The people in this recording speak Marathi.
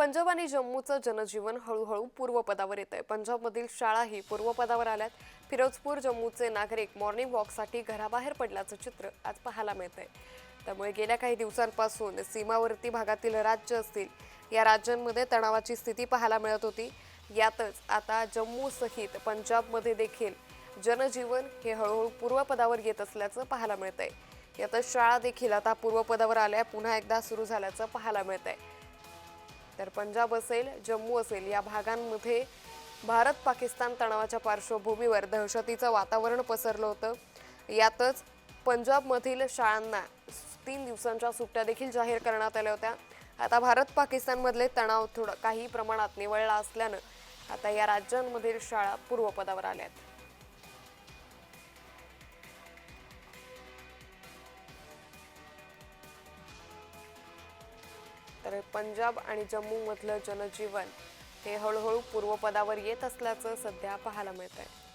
पंजाब आणि जम्मूचं जनजीवन हळूहळू पूर्वपदावर येत आहे पंजाबमधील शाळाही पूर्वपदावर आल्यात. फिरोजपूर जम्मूचे नागरिक मॉर्निंग वॉकसाठी घराबाहेर पडल्याचं चित्र आज पाहायला मिळत आहे त्यामुळे गेल्या काही दिवसांपासून सीमावर्ती भागातील राज्य असतील या राज्यांमध्ये तणावाची स्थिती पाहायला मिळत होती. यातच आता जम्मू सहित पंजाबमध्ये देखील जनजीवन हे हळूहळू पूर्वपदावर येत असल्याचं पाहायला मिळत आहे यातच शाळा देखील आता पूर्वपदावर आल्या पुन्हा एकदा सुरू झाल्याचं पाहायला मिळत आहे तर पंजाब असेल जम्मू असेल या भागांमध्ये भारत पाकिस्तान तणावाच्या पार्श्वभूमीवर दहशतीचं वातावरण पसरलं होतं. यातच पंजाबमधील शाळांना तीन दिवसांच्या सुट्ट्या देखील जाहीर करण्यात आल्या होत्या. आता भारत पाकिस्तानमधले तणाव थोडं काही प्रमाणात निवळला असल्यानं आता या राज्यांमधील शाळा पूर्वपदावर आल्या आहेत. तर पंजाब आणि जम्मूमधलं जनजीवन हे हळूहळू पूर्वपदावर येत असल्याचं सध्या पाहायला मिळत आहे